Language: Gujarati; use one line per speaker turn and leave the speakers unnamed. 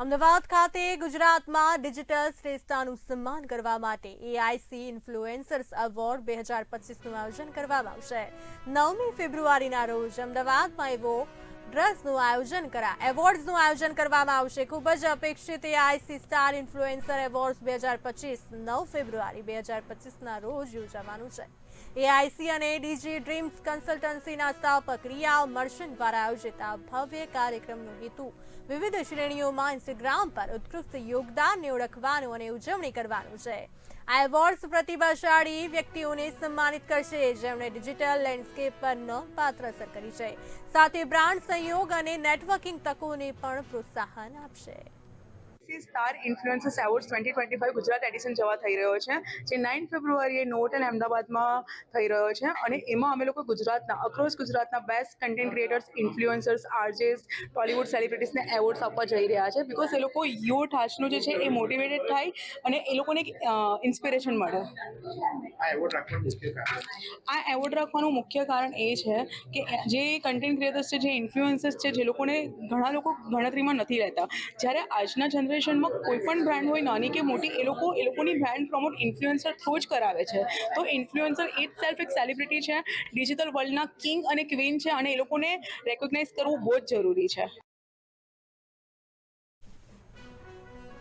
અમદાવાદ ખાતે ગુજરાતમાં ડિજિટલ શ્રેષ્ઠતાનું સન્માન કરવા માટે એઆઈસી ઇન્ફ્લુએન્સર્સ એવોર્ડ બે હજાર પચીસનું આયોજન કરવામાં આવશે. નવમી ફેબ્રુઆરીના રોજ અમદાવાદમાં એવો ડ્રેસનું આયોજન કરા, એવોર્ડ્સનું આયોજન કરવામાં આવશે. ખૂબ જ અપેક્ષિત એઆઈસી સ્ટાર ઇન્ફ્લુએન્સર એવોર્ડ્સ બે હજાર પચીસ, નવ ફેબ્રુઆરી બે હજાર પચીસના રોજ યોજાવાનું છે. એઆઈસી અને ડીજી ડ્રીમ્સ કન્સલ્ટન્સીના સ્થાપક રિયા મર્શન દ્વારા આયોજિત આ ભવ્ય કાર્યક્રમનો હેતુ વિવિધ શ્રેણીઓમાં ઇન્સ્ટાગ્રામ પર ઉત્કૃષ્ટ યોગદાનને ઓળખવાનું અને ઉજવણી કરવાનું છે. આ એવોર્ડ્સ પ્રતિભાશાળી વ્યક્તિઓને સન્માનિત કરશે. જેમણે ડિજિટલ લેન્ડસ્કેપ પર નોંધપાત્ર અસર કરી છે. સાથે બ્રાન્ડ સહયોગ અને નેટવર્કિંગ તકોને પણ પ્રોત્સાહન આપશે.
Star influencers awards twenty twenty five Gujarat edition જવા થઈ રહ્યો છે, જે નાઇન ફેબ્રુઆરીએ નોવોટેલ અમદાવાદમાં થઈ રહ્યો છે અને એમાં અમે લોકો ગુજરાતના અક્રોસ ગુજરાતના best content creators influencers RJs Tollywood સેલિબ્રિટીઝને awards આપવા જઈ રહ્યા છે બિકોઝ એ લોકો યુથ આજનું જે છે એ મોટિવેટેડ થાય અને એ લોકોને ઇન્સ્પિરેશન મળે.
આ એવોર્ડ રાખવાનું મુખ્ય કારણ
એવોર્ડ એ છે કે જે કન્ટેન્ટ ક્રિએટર્સ છે, જે ઇન્ફ્લુએન્સર્સ છે, જે લોકોને ઘણા લોકો ગણતરીમાં નથી રહેતા. જ્યારે આજના જનરેશનમાં કોઈ પણ બ્રાન્ડ હોય નાની કે મોટી, એ લોકો, એ લોકોની બ્રાન્ડ પ્રમોટ ઇન્ફ્લુએન્સર થ્રુ જ કરાવે છે. તો ઇન્ફ્લુએન્સર જ સેલ્ફ એક સેલિબ્રિટી છે. ડિજિટલ વર્લ્ડના કિંગ અને ક્વીન છે અને એ લોકોને રેકોગ્નાઇઝ કરવું બહુ જ જરૂરી છે.